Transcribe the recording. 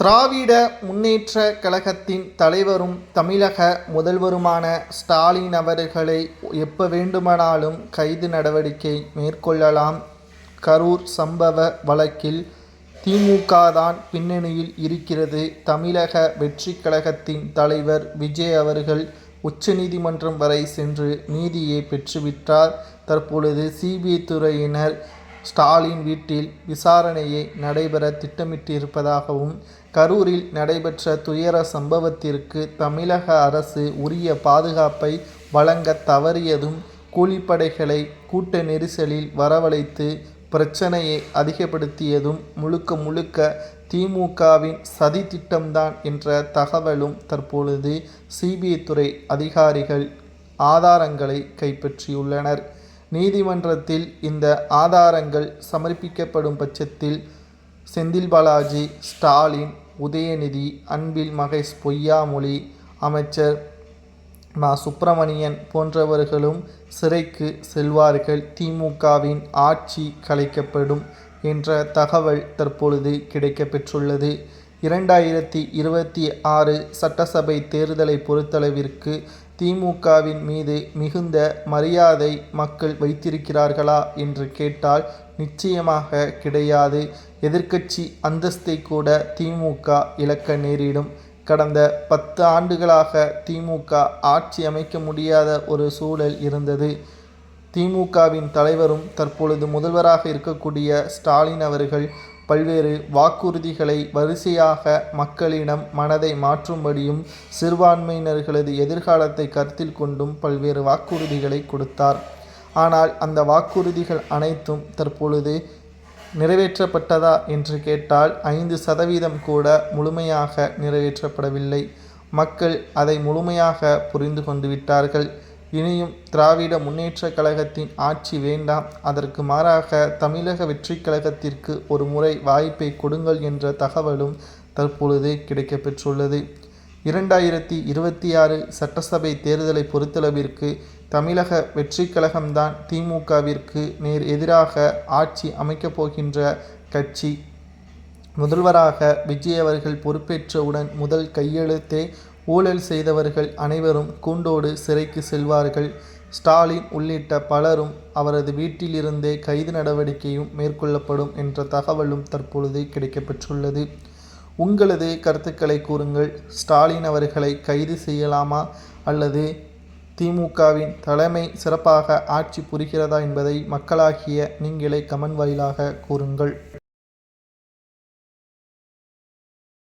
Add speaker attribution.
Speaker 1: திராவிட முன்னேற்ற கழகத்தின் தலைவரும் தமிழக முதல்வருமான ஸ்டாலின் அவர்களை எப்ப வேண்டுமானாலும் கைது நடவடிக்கை மேற்கொள்ளலாம். கரூர் சம்பவ வழக்கில் திமுக தான் பின்னணியில் இருக்கிறது. தமிழக வெற்றி கழகத்தின் தலைவர் விஜய் அவர்கள் உச்சநீதிமன்றம் வரை சென்று நீதியை பெற்றுவிட்டார். தற்பொழுது சிபிஐ துறையினர் ஸ்டாலின் வீட்டில் விசாரணையை நடைபெற திட்டமிட்டிருப்பதாகவும் கரூரில் நடைபெற்ற துயர சம்பவத்திற்கு தமிழக அரசு உரிய பாதுகாப்பை வழங்க தவறியதும் கூலிப்படைகளை கூட்ட நெரிசலில் வரவழைத்து பிரச்சனையை அதிகப்படுத்தியதும் முழுக்க முழுக்க திமுகவின் சதி திட்டம்தான் என்ற தகவலும் தற்பொழுது சிபிஐ துறை அதிகாரிகள் ஆதாரங்களை கைப்பற்றியுள்ளனர். நீதிமன்றத்தில் இந்த ஆதாரங்கள் சமர்ப்பிக்கப்படும் பட்சத்தில் செந்தில் பாலாஜி ஸ்டாலின் உதயநிதி அன்பில் மகேஷ் பொய்யாமொழி அமைச்சர் மா. சுப்பிரமணியன் போன்றவர்களும் சிறைக்கு செல்வார்கள். திமுகவின் ஆட்சி கலைக்கப்படும் என்ற தகவல் தற்பொழுது கிடைக்கப்பெற்றுள்ளது. இரண்டாயிரத்தி இருபத்தி ஆறு சட்டசபை தேர்தலை பொறுத்தளவிற்கு திமுகவின் மீது மிகுந்த மரியாதை மக்கள் வைத்திருக்கிறார்களா என்று கேட்டால் நிச்சயமாக கிடையாது. எதிர்க்கட்சி அந்தஸ்தை கூட திமுக இழக்க நேரிடும். கடந்த பத்து ஆண்டுகளாக திமுக ஆட்சி அமைக்க முடியாத ஒரு சூழல் இருந்தது. திமுகவின் தலைவரும் தற்பொழுது முதல்வராக இருக்கக்கூடிய ஸ்டாலின் அவர்கள் பல்வேறு வாக்குறுதிகளை வரிசையாக மக்களிடம் மனதை மாற்றும்படியும் சிறுபான்மையினர்களது எதிர்காலத்தை கருத்தில் கொண்டும் பல்வேறு வாக்குறுதிகளை கொடுத்தார். ஆனால் அந்த வாக்குறுதிகள் அனைத்தும் தற்பொழுது நிறைவேற்றப்பட்டதா என்று கேட்டால் ஐந்து சதவீதம் கூட முழுமையாக நிறைவேற்றப்படவில்லை. மக்கள் அதை முழுமையாக புரிந்து கொண்டு விட்டார்கள். இனியும் திராவிட முன்னேற்ற கழகத்தின் ஆட்சி வேண்டாம். அதற்கு மாறாக தமிழக வெற்றிக் கழகத்திற்கு ஒரு முறை வாய்ப்பை கொடுங்கள் என்ற தகவலும் தற்பொழுது கிடைக்கப்பெற்றுள்ளது இரண்டாயிரத்தி இருபத்தி ஆறு சட்டசபை தேர்தலை பொறுத்தளவிற்கு தமிழக வெற்றிக் கழகம்தான் திமுகவிற்கு நேர் எதிராக ஆட்சி அமைக்கப் போகின்ற கட்சி. முதல்வராக விஜய் அவர்கள் பொறுப்பேற்றவுடன் முதல் கையெழுத்தே ஊழல் செய்தவர்கள் அனைவரும் கூண்டோடு சிறைக்கு செல்வார்கள். ஸ்டாலின் உள்ளிட்ட பலரும் அவரது வீட்டிலிருந்தே கைது நடவடிக்கையும் மேற்கொள்ளப்படும் என்ற தகவலும் தற்பொழுது கிடைக்கப்பெற்றுள்ளது. உங்களது கருத்துக்களை கூறுங்கள். ஸ்டாலின் அவர்களை கைது செய்யலாமா? அல்லது திமுகவின் தலைமை சிறப்பாக ஆட்சி புரிகிறதா என்பதை மக்களாகிய நீங்களே கமன் வாயிலாக கூறுங்கள்.